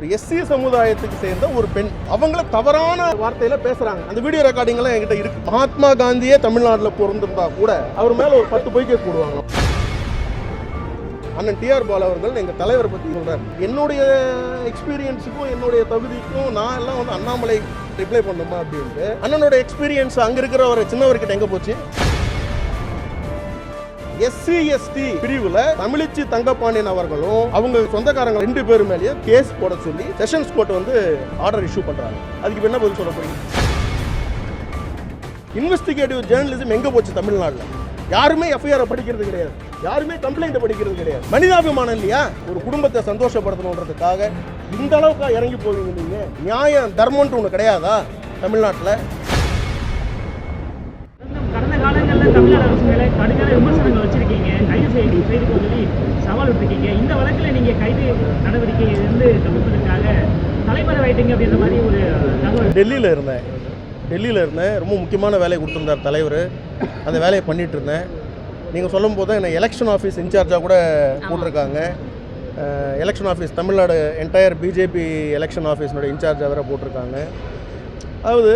ஒரு எஸ்சி சமுதாயத்துக்கு சேர்ந்த ஒரு பெண். அவங்கள தவறான வார்த்தையில பேசுறாங்க. அந்த வீடியோ ரெக்கார்டிங் எல்லாம் என்கிட்ட இருக்கு. மகாத்மா காந்தியே தமிழ்நாட்டில் பிறந்திருந்தா கூட அவர் மேல ஒரு பத்து பொய்க்கே போடுவாங்க. அண்ணன் டிஆர் பால் அவர்கள் எங்க தலைவரை பத்தி சொல்றாரு. என்னுடைய எக்ஸ்பீரியன்ஸுக்கும் என்னுடைய தகுதிக்கும் நான் எல்லாம் வந்து அண்ணாமலை ரிப்ளை பண்ணுமா அப்படின்ட்டு அண்ணனோட எக்ஸ்பீரியன்ஸ் அங்க இருக்கிற ஒரு சின்னவர்கிட்ட எங்க போச்சு? எஸ்சி எஸ்டி பிரிவுல தமிழிச்சி தங்கப்பாண்டியன் அவர்களும் அவங்க சொந்தக்காரங்க ரெண்டு பேரும் மேலேயே கேஸ் போட சொல்லி செஷன்ஸ் கோர்ட் வந்து ஆர்டர் இஷ்யூ பண்றாங்க. அதுக்கு என்ன பதில் சொல்ல போறீங்க? இன்வெஸ்டிகேட்டிவ் ஜேர்னலிசம் எங்க போச்சு தமிழ்நாட்டில்? யாருமே எஃப்ஐஆர் படிக்கிறது கிடையாது. யாருமே கம்ப்ளைண்ட் படிக்கிறது கிடையாது. மனிதாபிமானம் இல்லையா? ஒரு குடும்பத்தை சந்தோஷப்படுத்தணுன்றதுக்காக இந்த அளவுக்கு இறங்கி போவீங்க நீங்க. நியாயம் தர்மம்ன்ட்டு ஒன்று கிடையாதா தமிழ்நாட்டில்? கடந்த காலங்களில் தமிழ்நாடு அரசு மேலே கடுமையான விமர்சனங்கள் வச்சிருக்கீங்க கைது செய்து செய்து சொல்லி சவால் விட்டுருக்கீங்க இந்த வழக்கில் நீங்கள் கைது நடவடிக்கையிலிருந்து தவிர்ப்பதற்காக தலைமறைவாயிட்டீங்க அப்படின்ற மாதிரி ஒரு தகவல். டெல்லியில் இருந்தேன். டெல்லியில் இருந்தேன். ரொம்ப முக்கியமான வேலையை கொடுத்துருந்தார் தலைவர். அந்த வேலையை பண்ணிட்டு இருந்தேன். நீங்கள் சொல்லும் போது என்னை எலெக்ஷன் ஆஃபீஸ் இன்சார்ஜாக கூட போட்டிருக்காங்க. Election office Tamil Nadu entire BJP election ஆஃபீஸினுடைய இன்சார்ஜாக வேற போட்டிருக்காங்க. அதாவது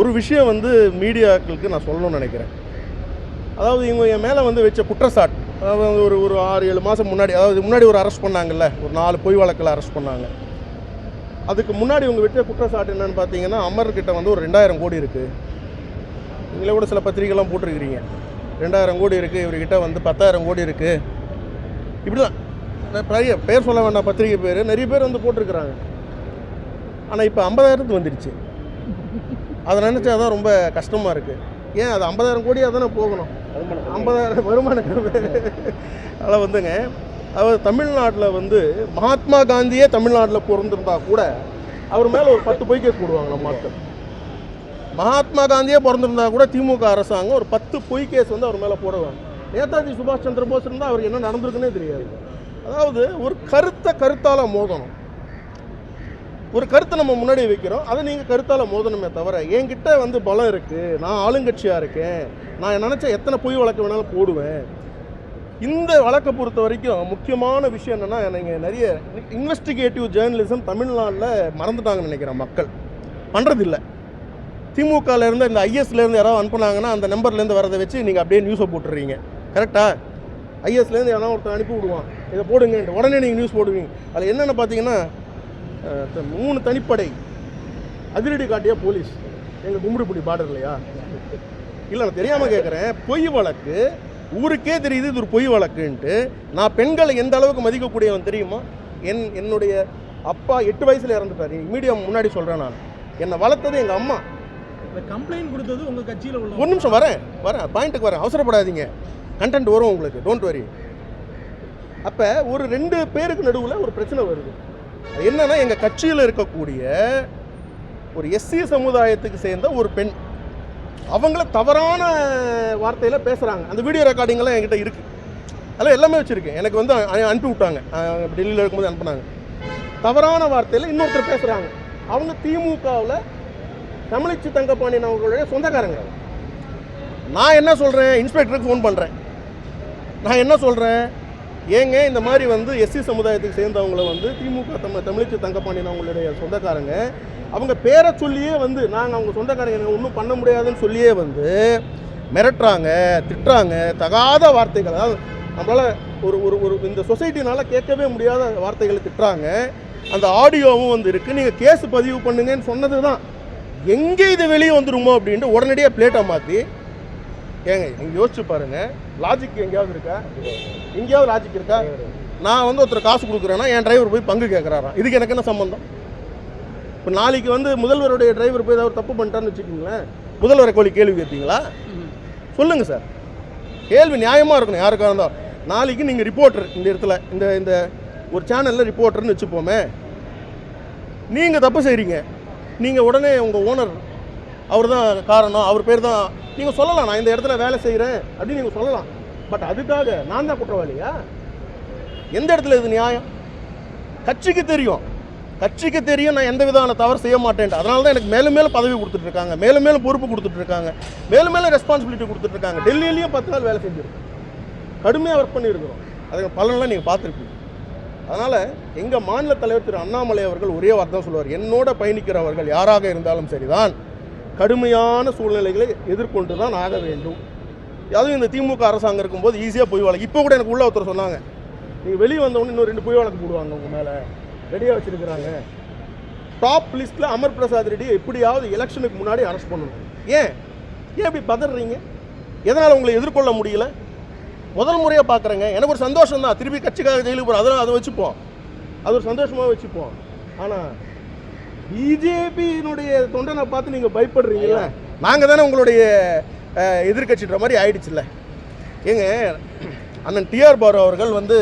ஒரு விஷயம் வந்து மீடியாக்களுக்கு நான் சொல்லணும்னு நினைக்கிறேன். அதாவது இவங்க என் மேலே வந்து வச்ச குற்றச்சாட்டு. அதாவது ஒரு ஒரு ஆறு ஏழு மாதம் முன்னாடி அதாவது முன்னாடி ஒரு அரெஸ்ட் பண்ணாங்கல்ல ஒரு நாலு பொய் வழக்கில் அரெஸ்ட் பண்ணாங்க. அதுக்கு முன்னாடி இவங்க வச்ச குற்றச்சாட்டு என்னென்னு பார்த்தீங்கன்னா அமர்கிட்ட வந்து ஒரு ரெண்டாயிரம் கோடி இருக்குது நீங்களே கூட சில பத்திரிகைலாம் போட்டிருக்கிறீங்க. ரெண்டாயிரம் கோடி இருக்குது இவர்கிட்ட வந்து பத்தாயிரம் கோடி இருக்குது இப்படி தான் நிறைய பேர் சொல்ல வேண்டாம் பத்திரிகை பேர். நிறைய பேர் வந்து போட்டிருக்கிறாங்க. ஆனால் இப்போ ஐம்பதாயிரத்துக்கு வந்துடுச்சு அதை நினச்சா தான் ரொம்ப கஷ்டமாக இருக்குது ஏன் அது ஐம்பதாயிரம் கோடியாக தானே போகணும்? ஐம்பதாயிரம் வருமானம் அதில் வந்துங்க அவர் தமிழ்நாட்டில் வந்து மகாத்மா காந்தியே தமிழ்நாட்டில் பிறந்திருந்தா கூட அவர் மேலே ஒரு பத்து பொய் கேஸ் போடுவாங்க நம்ம மக்கள் மகாத்மா காந்தியே பிறந்திருந்தா கூட திமுக அரசாங்கம் ஒரு பத்து பொய் கேஸ் வந்து அவர் மேலே போடுவாங்க. நேதாஜி சுபாஷ் சந்திர போஸ் இருந்தால் அவருக்கு என்ன நடந்திருக்குன்னே தெரியாது. அதாவது ஒரு கருத்தை கருத்தால் மோதணும். ஒரு கருத்தை நம்ம முன்னாடி வைக்கிறோம். அதை நீங்கள் கருத்தால் மோதணுமே தவிர என்கிட்ட வந்து பலம் இருக்குது நான் ஆளுங்கட்சியாக இருக்கேன் நான் நினச்ச எத்தனை பொய் வழக்கு வேணாலும் போடுவேன். இந்த வழக்கை பொறுத்த வரைக்கும் முக்கியமான விஷயம் என்னென்னா நீங்கள் நிறைய இன்வெஸ்டிகேட்டிவ் ஜேர்னலிசம் தமிழ்நாட்டில் மறந்துட்டாங்கன்னு நினைக்கிறேன் மக்கள். பண்ணுறதில்ல திமுகலேருந்து இந்த ஐஎஸ்லேருந்து யாராவது அனுப்புனாங்கன்னா அந்த நம்பர்லேருந்து வரதை வச்சு நீங்கள் அப்படியே நியூஸை போட்டுறீங்க. கரெக்டா ஐஎஸ்லேருந்து யாராவது ஒருத்தர் அனுப்பி விடுவான். இதை போடுங்கன்ட்டு உடனே நீங்கள் நியூஸ் போடுவீங்க. அதில் என்னென்ன பார்த்தீங்கன்னா மூணு தனிப்படை. அதிரடி காட்டிய போலீஸ். எங்கள் கும்பிடுபுடி பார்டர் இல்லையா? இல்லை நான் தெரியாமல் கேட்குறேன் பொய் வழக்கு ஊருக்கே தெரியுது இது ஒரு பொய் வழக்குன்ட்டு. நான் பெண்களை எந்த அளவுக்கு மதிக்கக்கூடியவன் தெரியுமா? என் என்னுடைய அப்பா எட்டு வயசில் இறந்துட்டார். மீடியா முன்னாடி சொல்கிறேன் நான். என்னை வளர்த்தது எங்கள் அம்மா. கம்ப்ளைண்ட் கொடுத்தது உங்க கட்சியில உள்ள ஒரு நிமிஷம் வரேன் வரேன். பாயிண்ட்டுக்கு வரேன். அவசரப்படாதீங்க. கண்டென்ட் வரும் உங்களுக்கு. டோன்ட் வரி அப்போ ஒரு ரெண்டு பேருக்கு நடுவில் ஒரு பிரச்சனை வருது. என்னன்னா எங்கள் கட்சியில் இருக்கக்கூடிய ஒரு எஸ்சி சமுதாயத்துக்கு சேர்ந்த ஒரு பெண். அவங்கள தவறான வார்த்தையில் பேசுகிறாங்க அந்த வீடியோ ரெக்கார்டிங்கெல்லாம் என்கிட்ட இருக்குது அதெல்லாம் எல்லாமே வச்சுருக்கேன். எனக்கு வந்து அனுப்பி விட்டாங்க. டெல்லியில் இருக்கும்போது அனுப்புனாங்க. தவறான வார்த்தையில் இன்னொருத்தர் பேசுகிறாங்க அவங்க திமுகவில் தமிழிச்சு தங்கப்பாண்டியன் அவர்களுடைய சொந்தக்காரங்க. நான் என்ன சொல்கிறேன் இன்ஸ்பெக்டருக்கு ஃபோன் பண்ணுறேன் நான் என்ன சொல்கிறேன் ஏங்க இந்த மாதிரி வந்து எஸ்சி சமுதாயத்துக்கு சேர்ந்தவங்கள வந்து திமுக தம்ம தமிழிச்சு தங்கப்பாண்டியன் அவங்களுடைய சொந்தக்காரங்க அவங்க பேரை சொல்லியே வந்து நாங்கள் அவங்க சொந்தக்காரங்க எனக்கு ஒன்றும் பண்ண முடியாதுன்னு சொல்லியே வந்து மிரட்டுறாங்க திட்டுறாங்க தகாத வார்த்தைகள். அதாவது நம்மளால் ஒரு ஒரு ஒரு இந்த சொசைட்டினால் கேட்கவே முடியாத வார்த்தைகளை திட்டுறாங்க. அந்த ஆடியோவும் வந்து இருக்குது நீங்கள் கேஸ் பதிவு பண்ணுங்கன்னு சொன்னது தான் எங்கே இது வெளியே வந்துருமோ அப்படின்ட்டு உடனடியாக பிளேட்டை மாற்றி ஏங்க நீங்கள் யோசிச்சு பாருங்க. லாஜிக் எங்கேயாவது இருக்கா? எங்கேயாவது லாஜிக் இருக்கா? நான் வந்து ஒருத்தர் காசு கொடுக்குறேன்னா என் டிரைவர் போய் பங்கு கேட்குறாராம் இதுக்கு எனக்கு என்ன சம்மந்தம் இப்போ நாளைக்கு வந்து முதல்வருடைய டிரைவர் போய் ஏதாவது தப்பு பண்ணிட்டான்னு வச்சுக்கோங்களேன். முதல்வரை கோழி கேள்வி கேட்பீங்களா சொல்லுங்கள் சார் கேள்வி நியாயமாக இருக்கணும் யாருக்காக இருந்தாலும். நாளைக்கு நீங்கள் ரிப்போர்ட்டர் இந்த இடத்துல இந்த இந்த ஒரு சேனலில் ரிப்போர்ட்டர்னு வச்சுப்போமே. நீங்கள் தப்பு செய்கிறீங்க நீங்கள் உடனே உங்கள் ஓனர் அவர் தான் காரணம் அவர் பேர் தான் நீங்கள் சொல்லலாம் நான் இந்த இடத்துல வேலை செய்கிறேன் அப்படின்னு நீங்கள் சொல்லலாம். பட் அதுக்காக நான் தான் குற்றவாளியா? எந்த இடத்துல இது நியாயம்? கட்சிக்கு தெரியும். கட்சிக்கு தெரியும் நான் எந்த விதமான தவறு செய்ய மாட்டேன் அதனால தான் எனக்கு மேலும் மேலும் பதவி கொடுத்துட்டு இருக்காங்க. மேலும் மேலும் பொறுப்பு கொடுத்துட்டு இருக்காங்க. மேலும் மேலும் ரெஸ்பான்சிபிலிட்டி கொடுத்துட்டு இருக்காங்க. டெல்லியிலையும் பத்து நாள் வேலை செஞ்சுருக்கோம் கடுமையாக ஒர்க் பண்ணியிருக்கிறோம். அதுக்கு பலன்லாம் நீங்கள் பார்த்துருப்பீங்க. அதனால் எங்கள் மாநில தலைவர் திரு அண்ணாமலை அவர்கள் ஒரே வார்த்தை சொல்லுவார். என்னோட பயணிக்கிறவர்கள் யாராக இருந்தாலும் சரிதான். கடுமையான சூழ்நிலைகளை எதிர்கொண்டு தான் ஆக வேண்டும். அதுவும் இந்த திமுக அரசாங்கம் இருக்கும்போது ஈஸியாக பொய் வழக்கு. இப்போ கூட எனக்கு உள்ள ஒருத்தர் சொன்னாங்க நீங்கள் வெளியே வந்தவொடனே இன்னும் ரெண்டு பொய் வழக்கு போடுவாங்க உங்கள் மேலே. ரெடியாக வச்சுருக்கிறாங்க. டாப் லிஸ்ட்டில் அமர் பிரசாத் ரெட்டியை எப்படியாவது எலெக்ஷனுக்கு முன்னாடி அரெஸ்ட் பண்ணணும். ஏன்? ஏன் இப்படி பதறீங்க? எதனால் உங்களை எதிர்கொள்ள முடியல? முதல் முறையாக பார்க்குறேங்க எனக்கு ஒரு சந்தோஷம் தான் திருப்பி கட்சிக்காக ஜெயிலுக்கு போகிறோம் அதெல்லாம் அதை வச்சுப்போம். அது ஒரு சந்தோஷமாக வச்சுப்போம். ஆனால் பிஜேபியினுடைய தொண்டனை பார்த்து நீங்கள் பயப்படுறீங்கல்ல? நாங்கள் தானே உங்களுடைய எதிர்கட்சின்ற எதிர்க்கட்சின்ற மாதிரி ஆயிடுச்சுல்ல. ஏங்க அண்ணன் டிஆர் பாலு அவர்கள் வந்து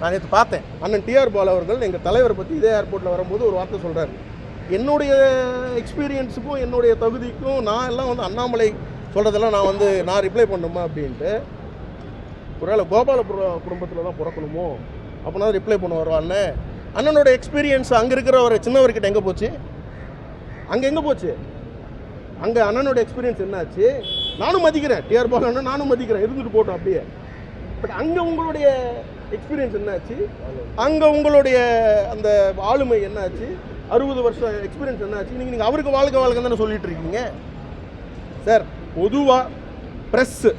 நான் நேற்று பார்த்தேன். அண்ணன் டிஆர் பாலு அவர்கள் எங்கள் தலைவரை பற்றி இதே ஏர்போர்ட்டில் வரும்போது ஒரு வார்த்தை சொல்கிறார் என்னுடைய எக்ஸ்பீரியன்ஸுக்கும் என்னுடைய தகுதிக்கும் நான் எல்லாம் வந்து அண்ணாமலை சொல்கிறதெல்லாம் நான் வந்து நான் ரிப்ளை பண்ணுமா அப்படின்ட்டு ஒருவேளை கோபாலபுர குடும்பத்தில் தான் பிறக்கணுமோ? அப்படின்னா ரிப்ளை பண்ண வருவான்னு அண்ணனோட எக்ஸ்பீரியன்ஸ் அங்கே இருக்கிற ஒரு சின்னவர்கிட்ட எங்கே போச்சு? அங்கே எங்கே போச்சு? அங்கே அண்ணனோட எக்ஸ்பீரியன்ஸ் என்னாச்சு? நானும் மதிக்கிறேன். டிஆர் பாலு அண்ணன் நானும் மதிக்கிறேன். இருந்துட்டு போட்டோம் அப்படியே. பட் அங்கே உங்களுடைய எக்ஸ்பீரியன்ஸ் என்னாச்சு? அங்கே உங்களுடைய அந்த ஆளுமை என்னாச்சு? அறுபது வருஷம் எக்ஸ்பீரியன்ஸ் என்னாச்சு? நீங்கள் நீங்கள் அவருக்கு வாழ்க்கை வாழ்க்கை தானே சொல்லிட்டு இருக்கீங்க? சார் பொதுவாக ப்ரெஸ்ஸு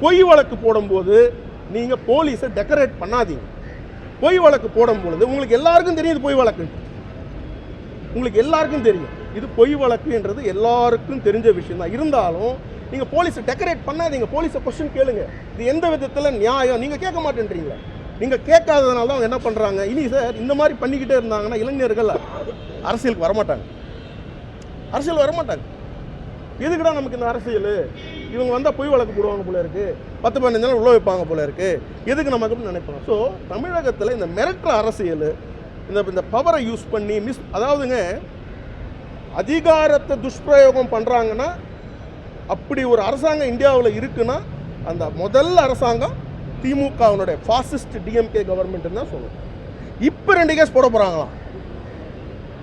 பொய் வழக்கு போடும்போது நீங்கள் போலீஸை டெக்கரேட் பண்ணாதீங்க. பொய் வழக்கு போடும் பொழுது உங்களுக்கு எல்லாருக்கும் தெரியும் இது பொய் வழக்கு. உங்களுக்கு எல்லாருக்கும் தெரியும். இது பொய் வழக்குன்றது எல்லாருக்கும் தெரிஞ்ச விஷயம் தான் இருந்தாலும் நீங்கள் போலீஸை டெக்கரேட் பண்ணாதீங்க. போலீஸை கொஸ்டின் கேளுங்க. இது எந்த விதத்தில் நியாயம்? நீங்கள் கேட்க மாட்டேன்றீங்களே நீங்கள் கேட்காததுனால தான் அவங்க என்ன பண்ணுறாங்க இனி சார் இந்த மாதிரி பண்ணிக்கிட்டே இருந்தாங்கன்னா இளைஞர்கள் அரசியலுக்கு வரமாட்டாங்க. அரசியல் வரமாட்டாங்க. எதுக்குடா நமக்கு இந்த அரசியல்? இவங்க வந்தால் பொய் வழக்கு போடுவாங்க போல இருக்கு. பத்து பதினஞ்சு நாள் உள்ள வைப்பாங்க போல இருக்கு. எதுக்கு நமக்கு அப்படின்னு நினைப்பாங்க ஸோ தமிழகத்தில் இந்த மிரட்டுற அரசியல் இந்த இந்த பவரை யூஸ் பண்ணி மிஸ் அதாவதுங்க அதிகாரத்தை துஷ்பிரயோகம் பண்ணுறாங்கன்னா அப்படி ஒரு அரசாங்கம் இந்தியாவில் இருக்குன்னா அந்த முதல் அரசாங்கம் திமுகவினுடைய ஃபாசிஸ்ட் டிஎம்கே கவர்மெண்ட்னு தான் சொல்லணும் இப்போ ரெண்டு கேஸ் போட போகிறாங்களாம்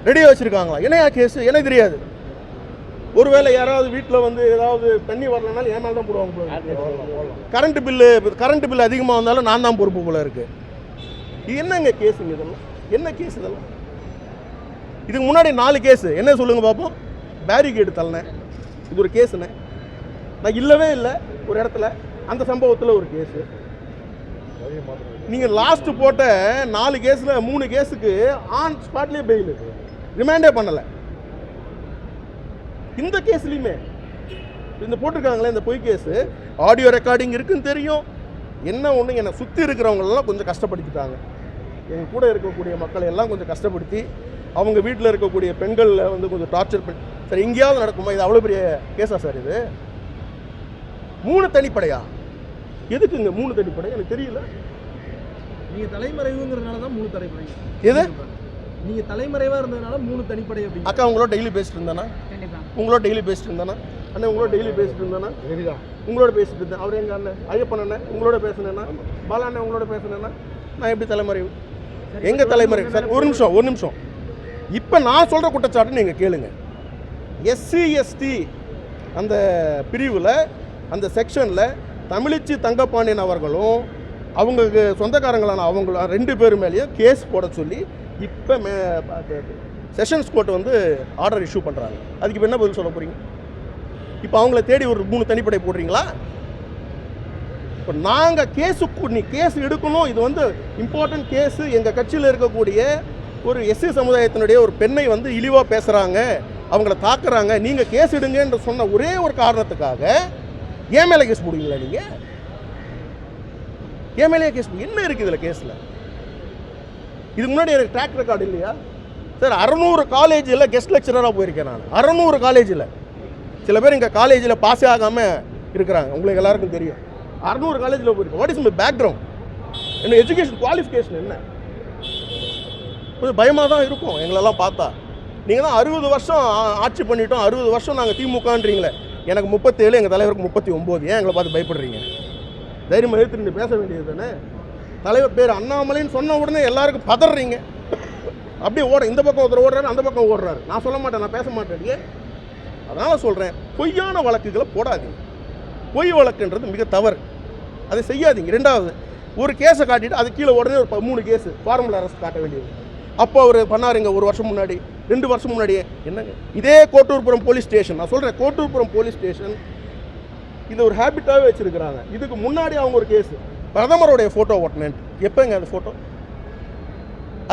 ரெடியாக வச்சுருக்காங்களா என்னையா கேஸ் எனக்கு தெரியாது. ஒருவேளை யாராவது வீட்டில் வந்து ஏதாவது தண்ணி வரலனாலும் ஏன் மேலே தான் போடுவாங்க கரண்ட் பில்லு கரண்ட் பில் அதிகமாக வந்தாலும் நான் தான் பொறுப்பு போல இருக்கு. இது என்னங்க கேஸுங்க இதெல்லாம்? என்ன கேஸ் இதெல்லாம்? இதுக்கு முன்னாடி நாலு கேஸு என்ன சொல்லுங்க பார்ப்போம் பேரிகேடு தள்ளினேன். இது ஒரு கேஸுண்ணே நான் இல்லவே இல்லை ஒரு இடத்துல. அந்த சம்பவத்தில் ஒரு கேஸு நீங்கள் லாஸ்ட்டு போட்ட நாலு கேஸில் மூணு கேஸுக்கு ஆன் ஸ்பாட்லேயே பெயில் ரிமாண்டே பண்ணலை. இந்த கேஸ்லையுமே. இந்த போட்டிருக்காங்களே இந்த பொய் கேஸு. ஆடியோ ரெக்கார்டிங் இருக்குன்னு தெரியும். என்ன ஒன்று என்னை சுற்றி இருக்கிறவங்களெல்லாம் கொஞ்சம் கஷ்டப்படுத்திட்டாங்க. எங்கள் கூட இருக்கக்கூடிய மக்களை எல்லாம் கொஞ்சம் கஷ்டப்படுத்தி அவங்க வீட்டில் இருக்கக்கூடிய பெண்களில் வந்து கொஞ்சம் டார்ச்சர் பண்ணி சரி எங்கேயாவது நடக்குமா? இது அவ்வளோ பெரிய கேஸா சார் இது? மூணு தனிப்படையா? எதுக்குங்க மூணு தனிப்படை? எனக்கு தெரியல. நீங்க தலைமறைவுங்கிறதுனால தான் மூணு தனிப்படை. எது? நீங்க தலைமறைவா இருந்ததுனால மூணு தனிப்படை அப்படிங்க. அக்கா உங்களோட டெய்லி பேசிட்டு இருந்தானா? உங்களோட டெய்லி பேசிட்டு இருந்தானா? அண்ணன் உங்களோட டெய்லி பேசிட்டு இருந்தானா? உங்களோட பேசிட்டு இருந்தேன் அவர் எங்க அண்ணன் ஐயப்பன் அண்ணன் உங்களோட பேசுனேன்னா பாலா அண்ணன் உங்களோட பேசுனேன்னா நான் எப்படி தலைமறைவு எங்க தலைமறைவு சார் ஒரு நிமிஷம் ஒரு நிமிஷம். இப்போ நான் சொல்ற குற்றச்சாட்டு நீங்க கேளுங்க. எஸ்சி எஸ்டி அந்த பிரிவில் அந்த செக்ஷனில் தமிழிச்சி தங்கப்பாண்டியன் அவர்களும் அவங்களுக்கு சொந்தக்காரங்களான அவங்க ரெண்டு பேர் மேலேயும் கேஸ் போட சொல்லி இப்போ மே செஷன்ஸ் கோர்ட் வந்து ஆர்டர் இஷ்யூ பண்ணுறாங்க அதுக்கு இப்போ என்ன பதில் சொல்ல போகிறீங்க இப்போ அவங்கள தேடி ஒரு மூணு தனிப்படை போடுறீங்களா? இப்போ நாங்கள் கேஸுக்கு நீ கேஸ் எடுக்கணும். இது வந்து இம்பார்ட்டன்ட் கேஸு எங்கள் கட்சியில் இருக்கக்கூடிய ஒரு எஸ்சி சமுதாயத்தினுடைய ஒரு பெண்ணை வந்து இழிவாக பேசுகிறாங்க அவங்கள தாக்குறாங்க. நீங்கள் கேஸ் எடுங்கன்ற சொன்ன ஒரே ஒரு காரணத்துக்காக ஏன் மேலே கேஸ் போடுவீங்களா நீங்கள் ஏன் மேலேயே கேஸ் என்ன இருக்குது இதில் கேஸில் இதுக்கு முன்னாடி எனக்கு ட்ராக் ரெக்கார்டு இல்லையா? சார் அறநூறு காலேஜில் கெஸ்ட் லெக்சராக போயிருக்கேன் நான். அறநூறு காலேஜில். சில பேர் இங்கே காலேஜில் பாஸே ஆகாமல் இருக்கிறாங்க. உங்களுக்கு எல்லாருக்கும் தெரியும். அறநூறு காலேஜில் போயிருக்கேன். வாட் இஸ் மை பேக்ரவுண்ட் என்ன எஜுகேஷன் குவாலிஃபிகேஷன் என்ன? கொஞ்சம் பயமாக தான் இருக்கும். எங்களெல்லாம் பார்த்தா. நீங்கள் தான் அறுபது வருஷம் ஆட்சி பண்ணிட்டோம். அறுபது வருஷம் நாங்கள் திமுகன்றீங்களே. எனக்கு முப்பத்தேழு எங்கள் தலைவருக்கு முப்பத்தி ஒம்பது ஏன் எங்களை பார்த்து பயப்படுறீங்க? தைரியமாக எடுத்து நின்று பேச வேண்டியது தானே? தலைவர் பேர் அண்ணாமலைன்னு சொன்ன உடனே எல்லாருக்கும் பதறீங்க. அப்படியே ஓட இந்த பக்கம் ஒருத்தர் ஓடுறாரு அந்த பக்கம் ஓடுறாரு. நான் சொல்ல மாட்டேன் நான் பேச மாட்டேன் அதனால் சொல்கிறேன் பொய்யான வழக்குகளை போடாதீங்க. பொய் வழக்குன்றது மிக தவறு. அதை செய்யாதீங்க. ரெண்டாவது ஒரு கேஸை காட்டிட்டு அது கீழே உடனே ஒரு ப- மூணு கேஸு ஃபார்முலா அரசு காட்ட வேண்டியது. அப்போ அவர் பண்ணாருங்க ஒரு வருஷம் முன்னாடி ரெண்டு வருஷம் முன்னாடியே. என்னங்க? இதே கோட்டூர்புரம் போலீஸ் ஸ்டேஷன் நான் சொல்கிறேன் கோட்டூர்புரம் போலீஸ் ஸ்டேஷன் இது ஒரு ஹேபிட்டாகவே வச்சுருக்கிறாங்க. இதுக்கு முன்னாடி அவங்க ஒரு கேஸு பிரதமருடைய ஃபோட்டோ ஒட்டினேன் எப்போங்க அந்த ஃபோட்டோ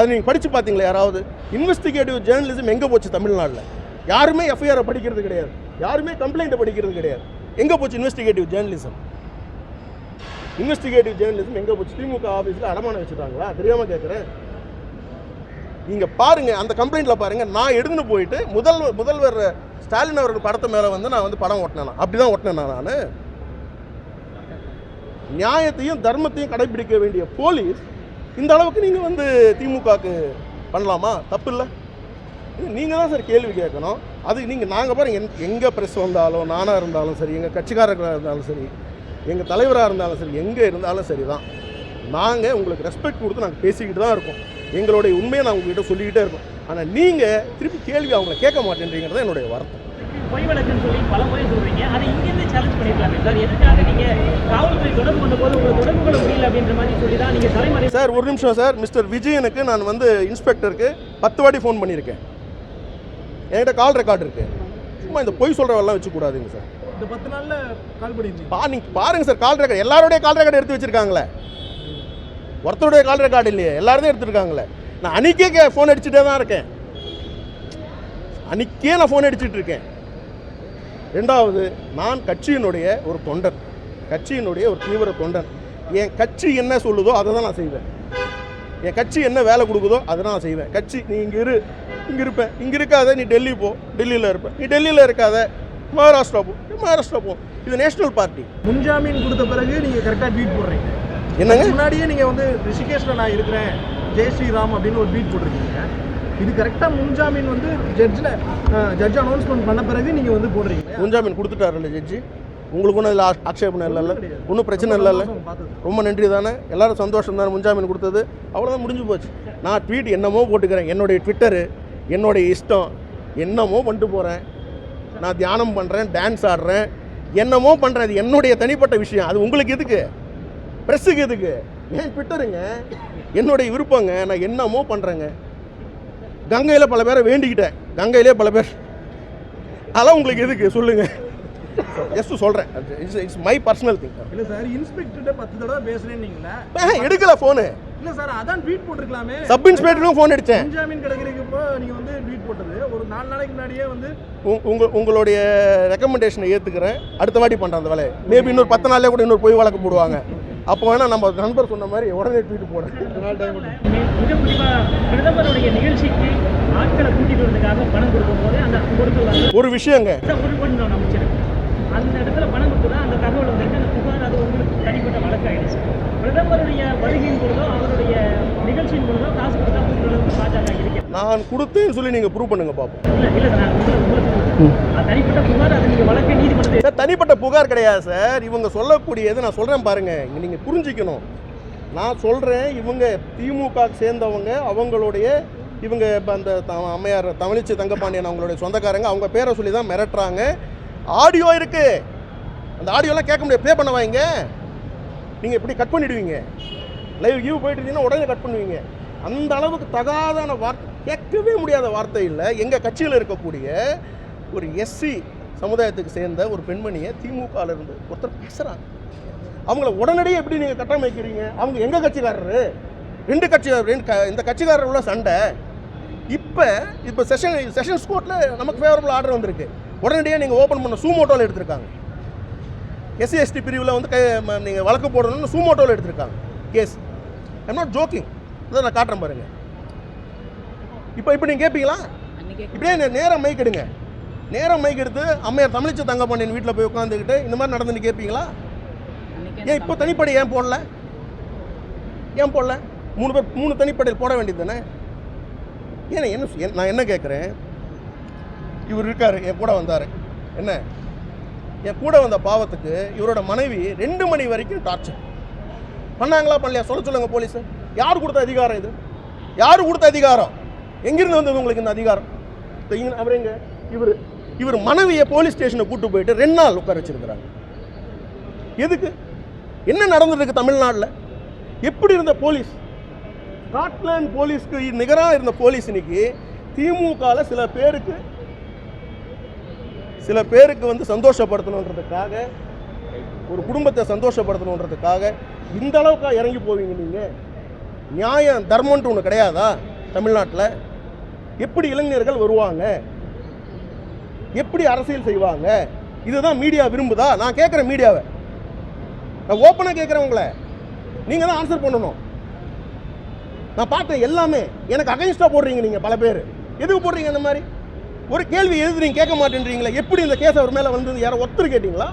அதை நீங்கள் படித்து பார்த்தீங்களா யாராவது? இன்வெஸ்டிகேட்டிவ் ஜேர்னலிசம் எங்கே போச்சு தமிழ்நாட்டில்? யாருமே எஃப்ஐஆரை படிக்கிறது கிடையாது. யாருமே கம்ப்ளைண்ட்டை படிக்கிறது கிடையாது. எங்கே போச்சு இன்வெஸ்டிகேட்டிவ் ஜேர்னலிசம் இன்வெஸ்டிகேட்டிவ் ஜேர்னலிசம் எங்கே போச்சு? திமுக ஆஃபீஸில் அடமானம் வச்சுட்டாங்களா? தெரியாமல் கேட்குறேன் நீங்கள் பாருங்கள் அந்த கம்ப்ளைண்ட்டில் பாருங்கள் நான் எடுத்துன்னு போயிட்டு முதல் முதல்வர் ஸ்டாலின் அவர்கள் படத்து மேலே வந்து நான் வந்து படம் ஓட்டினேன். அப்படி தான் ஓட்டினேன் நான். நியாயத்தையும் தர்மத்தையும் கடைபிடிக்க வேண்டிய போலீஸ் இந்த அளவுக்கு நீங்கள் வந்து திமுகவுக்கு பண்ணலாமா? தப்பு இல்லை நீங்கள் தான் சார் கேள்வி கேட்கணும். அது நீங்கள் நாங்கள் பாருங்க என் எங்கே ப்ரெஸ் வந்தாலும் நானாக இருந்தாலும் சரி எங்கள் கட்சிக்காரர்களாக இருந்தாலும் சரி எங்கள் தலைவராக இருந்தாலும் சரி எங்கே இருந்தாலும் சரி தான் நாங்கள் உங்களுக்கு ரெஸ்பெக்ட் கொடுத்து நாங்கள் பேசிக்கிட்டு தான் இருக்கோம். எங்களுடைய உண்மையை நான் உங்ககிட்ட சொல்லிக்கிட்டே இருக்கோம். ஆனால் நீங்கள் திருப்பி கேள்வி அவங்கள கேட்க மாட்டேன்றீங்கிறது தான் என்னுடைய வருத்தம். பொய் வழக்குன்னு சொல்லி பல முறை சொல்றீங்க. அதை இங்கிருந்து சேலஞ்ச் பண்ணிருக்காங்க சார். எதுக்காக நீங்க காவல்துறை தொடர்பு கொண்ட போது உங்களுக்கு தொடர்பு கொள்ள முடியல அப்படின்ற மாதிரி சொல்லி தான் நீங்க தலைமறை சார் ஒரு நிமிஷம் சார். மிஸ்டர் விஜயனுக்கு நான் வந்து இன்ஸ்பெக்டருக்கு பத்து வாட்டி ஃபோன் பண்ணியிருக்கேன். என்கிட்ட கால் ரெக்கார்டு இருக்கு. சும்மா இந்த பொய் சொல்கிறவெல்லாம் வச்சுக்கூடாதுங்க சார். இந்த பத்து நாள்ல கால் பண்ணியிருந்தீங்க. பா நீங்கள் பாருங்க சார் கால் ரெக்கார்டு எல்லாருடைய கால் ரெக்கார்டு எடுத்து வச்சிருக்காங்களே. ஒருத்தருடைய கால் ரெக்கார்டு இல்லையே. எல்லாரும் எடுத்துருக்காங்களே. நான் அன்னைக்கே ஃபோன் அடிச்சுட்டே தான் இருக்கேன். அன்னைக்கே நான் ஃபோன் அடிச்சிட்டு இருக்கேன். ரெண்டாவது நான் கட்சியினுடைய ஒரு தொண்டன். கட்சியினுடைய ஒரு தீவிர தொண்டன். என் கட்சி என்ன சொல்லுதோ அதை தான் நான் செய்வேன். என் கட்சி என்ன வேலை கொடுக்குதோ அதை தான் நான் செய்வேன். கட்சி நீ இங்கே இரு. இங்கே இருப்பேன் இங்கே இருக்காத நீ டெல்லி போ. டெல்லியில் இருப்பேன் நீ டெல்லியில் இருக்காத. மகாராஷ்டிரா போ. மகாராஷ்டிரா போ. இது நேஷனல் பார்ட்டி. முன்ஜாமீன் கொடுத்த பிறகு நீங்க கரெக்டா ட்வீட் போடுறீங்க. என்னங்க? முன்னாடியே நீங்க வந்து ரிஷிகேஷ்ல நான் இருக்கிறேன். ஜெய் ஸ்ரீராம் அப்படின்னு ஒரு ட்வீட் போட்டிருக்கீங்க. இது கரெக்டா முன்ஜாமீன் வந்து ஜட்ஜில் ஜட்ஜ் அனௌன்ஸ்மெண்ட் பண்ண பிறகு நீங்க வந்து போடுறீங்க. முன்ஜாமீன் கொடுத்துட்டாருல்ல ஜட்ஜி உங்களுக்கு ஒன்றும் இதில் ஆட்சேபணம் இல்லைல்ல? ஒன்றும் பிரச்சனை இல்லைல்ல? ரொம்ப நன்றி தானே? எல்லாரும் சந்தோஷம் தானே முன்ஜாமீன் கொடுத்தது? அவ்வளோதான் முடிஞ்சு போச்சு. நான் ட்வீட் என்னமோ போட்டுக்கிறேன். என்னுடைய ட்விட்டரு என்னுடைய இஷ்டம். என்னமோ பண்ணிட்டு போகிறேன் நான் தியானம் பண்ணுறேன் டான்ஸ் ஆடுறேன். என்னமோ பண்ணுறேன் அது என்னுடைய தனிப்பட்ட விஷயம். அது உங்களுக்கு எதுக்கு? ப்ரெஸ்ஸுக்கு எதுக்கு? ஏன் ட்விட்டருங்க என்னுடைய விருப்பங்க. நான் என்னமோ பண்ணுறேங்க கங்கையில் பல பேரை வேண்டிக்கிட்டேன். கங்கையிலே பல பேர். அதெல்லாம் உங்களுக்கு எதுக்கு? சொல்லுங்கள் ஜஸ்ட் சொல்கிறேன் it's it's my personal thing இல்ல சார் இன்ஸ்பெக்டர்கிட்ட பத்து தடவை பேசுறேன்னீங்களா? எடுக்கல ஃபோனு இல்ல சார் அதான் ட்வீட் போட்டிருக்கலாமே. சப் இன்ஸ்பெக்டரும் ஃபோன் அடித்தேன் முன்ஜாமீன் கிடைக்கிறப்போ நீங்க வந்து ட்வீட் போட்டது. ஒரு நாலு நாளைக்கு முன்னாடியே வந்து உங்கள் உங்களுடைய ரெக்கமெண்டேஷனை ஏற்றுக்கிறேன் அடுத்த வாட்டி பண்ணுறேன் அந்த வேலையை. மேபி இன்னொரு பத்து நாள்லேயே கூட இன்னொரு பொய் வழக்கு போடுவாங்க. அப்போ வேணால் நம்ம நண்பர் சொன்ன மாதிரி உடனே ட்வீட் போடுறேன் மிக குறிப்பா பிரதமருடைய நிகழ்ச்சிக்கு ஆட்களை கூட்டிட்டு வரதுக்காக பணம் கொடுக்கும் போது அந்த கொடுத்து ஒரு விஷயங்க. அந்த இடத்துல பணம் கொடுத்தா அந்த தகவல் வந்து அந்த புகார் அது உங்களுக்கு தனிப்பட்ட வழக்காயிடுச்சு பிரதமருடைய வருகையின் பொழுதோ அவருடைய நிகழ்ச்சியின் பொழுதோ காசு கொடுத்தா பாஜக இருக்கு நான் கொடுத்தேன்னு சொல்லி நீங்கள் ப்ரூவ் பண்ணுங்க பார்ப்போம் இல்ல இல்ல சார் உங்களுக்கு சார் தனிப்பட்ட புகார் கிடையாது சார். இவங்க சொல்லக்கூடியது நான் சொல்கிறேன் பாருங்க. இங்கே நீங்கள் புரிஞ்சிக்கணும். நான் சொல்கிறேன் இவங்க திமுக சேர்ந்தவங்க அவங்களுடைய இவங்க இப்போ அந்த த- அம்மையார் தமிழிச்சி தங்கப்பாண்டியன் அவங்களுடைய சொந்தக்காரங்க அவங்க பேரை சொல்லி தான் மிரட்டுறாங்க. ஆடியோ இருக்கு. அந்த ஆடியோலாம் கேட்க முடியாது. ப்ளே பண்ண வைங்க. நீங்கள் இப்படி கட் பண்ணிடுவீங்க? லைவ் கியூ போயிட்டு இருந்தீங்கன்னா உடனே கட் பண்ணுவீங்க. அந்த அளவுக்கு தகாதான வார்த்தை கேட்கவே முடியாத வார்த்தை இல்லை. எங்கள் கட்சியில் இருக்கக்கூடிய ஒரு எஸ்சி சமுதாயத்துக்கு சேர்ந்த ஒரு பெண்மணியை திமுகவில் இருந்து ஒருத்தர் பேசுகிறாங்க அவங்கள உடனடியே எப்படி நீங்கள் கட்டமைக்கிறீங்க? அவங்க எங்கள் கட்சிக்காரரு? ரெண்டு கட்சி ரெண்டு இந்த கட்சிக்காரர் உள்ள சண்டை. இப்போ இப்போ செஷன் செஷன்ஸ் கோர்ட்டில் நமக்கு ஃபேவரபிள் ஆர்டர் வந்திருக்கு. உடனடியாக நீங்கள் ஓப்பன் பண்ண சூமோட்டோவில் எடுத்திருக்காங்க. எஸ்சி எஸ்டி பிரிவில் வந்து நீங்கள் வழக்கு போடணும்னு சூமோட்டோவில் எடுத்திருக்காங்க. கேஸ் ஐம் நாட் ஜோக்கிங் இதை நான் காட்டுறேன் பாருங்க. இப்போ இப்போ நீங்கள் கேட்பீங்களா இப்படியே நேரம் மைக் எடுங்க. நேரம் மைக் எடுத்து அம்மையார் தமிழிச்ச தங்கப்பாண்டியன் வீட்டில் போய் உட்காந்துக்கிட்டு இந்த மாதிரி நடந்துன்னு கேட்பீங்களா ஏன் இப்போ தனிப்படை ஏன் போடல ஏன் போடல மூணு பேர் மூணு தனிப்படையில் போட வேண்டியது தானே ஏன்னா என்ன நான் என்ன கேட்குறேன் இவர் இருக்கார் என் கூட வந்தார் என்ன என் கூட வந்த பாவத்துக்கு இவரோட மனைவி ரெண்டு மணி வரைக்கும் டார்ச்சர் பண்ணாங்களா பண்ணலையா சொல்ல சொல்லுங்க போலீஸ் யார் கொடுத்த அதிகாரம் இது யார் கொடுத்த அதிகாரம் எங்கிருந்து வந்தது உங்களுக்கு இந்த அதிகாரம் அவர் எங்க இவர் இவர் மனைவியை போலீஸ் ஸ்டேஷனை கூட்டு போயிட்டு ரெண்டு நாள் உட்கார வச்சிருக்கிறாங்க எதுக்கு? என்ன நடந்திருக்கு தமிழ்நாட்டில்? எப்படி இருந்த போலீஸ்? ஸ்காட்லாந்து போலீஸ்க்கு நிகராக இருந்த போலீஸ் இன்னைக்கு திமுகவில் சில பேருக்கு சில பேருக்கு வந்து சந்தோஷப்படுத்தணுன்றதுக்காக ஒரு குடும்பத்தை சந்தோஷப்படுத்தணுன்றதுக்காக இந்த அளவுக்கு இறங்கி போவீங்க நீங்கள் நியாயம் தர்மம்ன்ட்டு ஒன்று கிடையாதா தமிழ்நாட்டில்? எப்படி இளைஞர்கள் வருவாங்க? எப்படி அரசியல் செய்வாங்க? இதுதான் மீடியா விரும்புதா? நான் கேட்குறேன் மீடியாவை. நான் ஓப்பனாக கேட்குறேன் உங்களை. நீங்கள் தான் ஆன்சர் பண்ணணும். நான் பார்த்தேன் எல்லாமே எனக்கு அகைன்ஸ்டாக போடுறீங்க நீங்கள் பல பேர். எதுக்கு போடுறீங்க இந்த மாதிரி? ஒரு கேள்வி எது நீங்கள் கேட்க மாட்டேன்றீங்களா. எப்படி இந்த கேஸ் அவர் மேலே வந்து யாரோ ஒருத்தர் கேட்டிங்களா?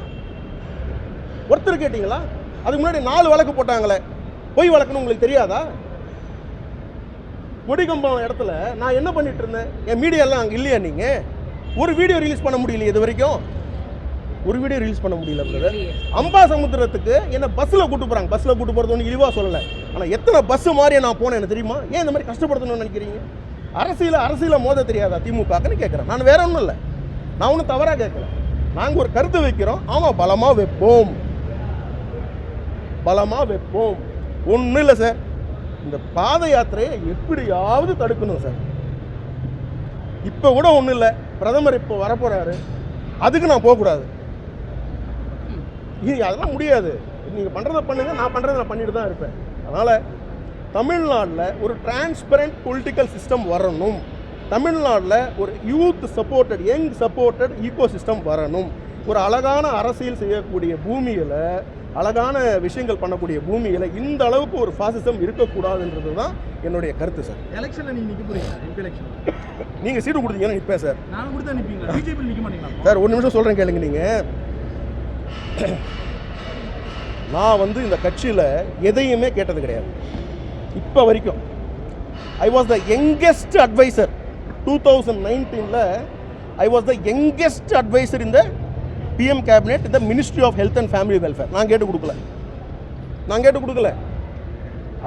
ஒருத்தர் கேட்டிங்களா? அதுக்கு முன்னாடி நாலு வழக்கு போட்டாங்களே. பொய் வழக்குன்னு உங்களுக்கு தெரியாதா? கொடிகம்பம் இடத்துல நான் என்ன பண்ணிட்டு இருந்தேன்? என் மீடியாலாம் அங்கே இல்லையா நீங்கள் ஒரு வீடியோ ரிலீஸ் பண்ண முடியல இது வரைக்கும்? ஒரு வீடியோ ரிலீஸ் பண்ண முடியல பிரதர் அம்பா சமுத்திரத்துக்கு என்ன பஸ்ஸில் கூட்டு போகிறாங்க பஸ்ஸில் கூட்டு போகிறது ஒன்று இழிவாக சொல்லலை. ஆனால் எத்தனை பஸ் மாதிரி நான் போனேன் எனக்கு தெரியுமா? ஏன் இந்த மாதிரி கஷ்டப்படுத்தணும்னு நினைக்கிறீங்க? அரசியல அரசியல மோத தெரியாதா திமுகன்னு கேட்குறேன் நான் வேற ஒன்றும் இல்லை. நான் ஒன்றும் தவறாக கேட்கல நாங்கள் ஒரு கருத்து வைக்கிறோம். ஆமாம் பலமாக வைப்போம். பலமாக வைப்போம். ஒன்றும் இல்லை சார் இந்த பாத யாத்திரையை எப்படியாவது தடுக்கணும் சார் இப்போ கூட ஒன்றும் இல்லை. பிரதமர் இப்போ வரப்போகிறாரு அதுக்கு நான் போகக்கூடாது. இது அதெல்லாம் முடியாது. நீங்கள் பண்ணுறத பண்ணுங்க நான் பண்ணுறத நான் பண்ணிட்டு தான் இருப்பேன். அதனால் தமிழ்நாட்டில் ஒரு டிரான்ஸ்பரண்ட் பொலிட்டிக்கல் சிஸ்டம் வரணும். தமிழ்நாட்டில் ஒரு youth supported young supported ecosystem வரணும். ஒரு அழகான அரசியல் செய்யக்கூடிய பூமியில் அழகான விஷயங்கள் பண்ணக்கூடிய பூமியில் இந்த அளவுக்கு ஒரு ஃபாசிசம் இருக்கக்கூடாதுன்றது தான் என்னுடைய கருத்து சார் எலெக்ஷன்ல நீங்க நிக்க போறீங்க நீங்கள் சீட்டு கொடுத்தீங்கன்னு நிற்பேன் சார் நான் கொடுத்தா நிப்பீங்களா? பிஜேபி நிக்க மாட்டீங்களா? சார் ஒரு நிமிஷம் சொல்கிறேன் கேளுங்க நீங்கள் நான் வந்து இந்த கட்சியில் எதையுமே கேட்டது கிடையாது. இப்போ வரைக்கும். I was the youngest advisor two thousand நைன்டீனில் I was the youngest advisor இந்த பிஎம் கேபினெட் இந்த ministry of health and family welfare நான் கேட்டு கொடுக்கல. நான் கேட்டு கொடுக்கல.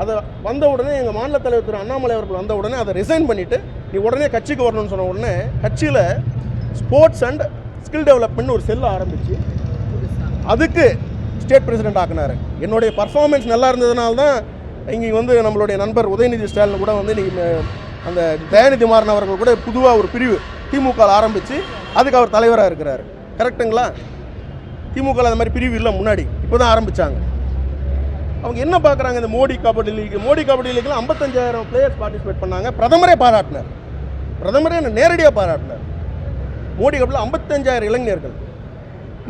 அதை வந்த உடனே எங்கள் மாநில தலைவர் திரு அண்ணாமலை அவர்கள் வந்த உடனே அதை ரிசைன் பண்ணிவிட்டு நீ உடனே கட்சிக்கு வரணும்னு சொன்ன உடனே கட்சியில் ஸ்போர்ட்ஸ் அண்ட் ஸ்கில் டெவலப்மெண்ட் ஒரு செல்லு ஆரம்பிச்சு. அதுக்கு ஸ்டேட் பிரசிடென்ட் ஆக்குனார். என்னுடைய பர்ஃபார்மன்ஸ் நல்லா இருந்ததுனால தான் இங்கே வந்து நம்மளுடைய நண்பர் உதயநிதி ஸ்டாலின் கூட வந்து இன்னைக்கு அந்த தயாநிதி மாறன் அவர்கள் கூட புதுவாக ஒரு பிரிவு திமுக ஆரம்பித்து அதுக்கு அவர் தலைவராக இருக்கிறாரு. கரெக்டுங்களா? திமுக அந்த மாதிரி பிரிவு இல்லை முன்னாடி. இப்போ தான் ஆரம்பித்தாங்க அவங்க என்ன பார்க்குறாங்க இந்த மோடி கபடி லீக்? மோடி கபடி லீக்கில் ஐம்பத்தஞ்சாயிரம் பிளேயர்ஸ் பார்ட்டிசிபேட் பண்ணாங்க. பிரதமரே பாராட்டினார். பிரதமரே என்னை நேரடியாக பாராட்டினார். மோடி கபடியில் ஐம்பத்தஞ்சாயிரம் இளைஞர்கள்.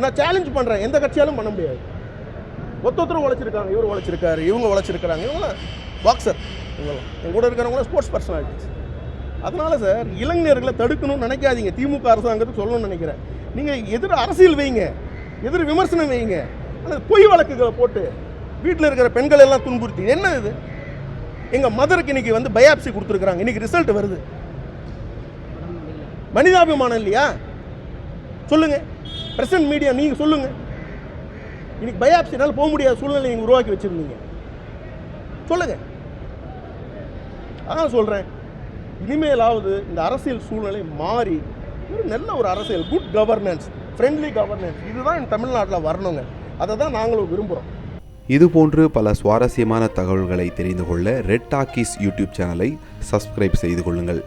நான் சேலஞ்ச் பண்ணுறேன் எந்த கட்சியாலும் பண்ண முடியாது. ஒருத்தொருத்தரும் உழைச்சிருக்காங்க. இவர் உழைச்சிருக்காரு இவங்க உழைச்சிருக்காங்க இவங்களாம் பாக்ஸர் இவங்களாம் என் கூட இருக்கிறவங்களாம் ஸ்போர்ட்ஸ் பர்சனாலிட்டிஸ் அதனால சார் இளைஞர்களை தடுக்கணும்னு நினைக்காதீங்க. திமுக அரசாங்கத்தை சொல்லணும்னு நினைக்கிறேன். நீங்கள் எதிர் அரசியல் வைங்க. எதிர் விமர்சனம் வைங்க. அந்த பொய் வழக்குகளை போட்டு வீட்டில் இருக்கிற பெண்கள் எல்லாம் துன்புறுத்தி. என்ன இது? எங்கள் மதருக்கு இன்னைக்கு வந்து பயாப்சி கொடுத்துருக்குறாங்க. இன்னைக்கு ரிசல்ட் வருது. மனிதாபிமானம் இல்லையா? சொல்லுங்க. பிரசன்ட் மீடியா நீங்கள் சொல்லுங்க. இன்னைக்கு பயாப்சினால போக முடியாத சூழ்நிலை நீங்கள் உருவாக்கி வச்சிருந்தீங்க. சொல்லுங்க. அதான் சொல்கிறேன் இனிமேலாவது இந்த அரசியல் சூழ்நிலை மாறி ஒரு நல்ல ஒரு அரசியல் குட் கவர்னன்ஸ் ஃப்ரெண்ட்லி கவர்னன்ஸ் இதுதான் தமிழ்நாட்டில் வரணுங்க. அதை தான் நாங்களும் விரும்புகிறோம் இதுபோன்று பல சுவாரஸ்யமான தகவல்களை தெரிந்து கொள்ள ரெட் டாக்கீஸ் யூடியூப் சேனலை சப்ஸ்கிரைப் செய்து கொள்ளுங்கள்.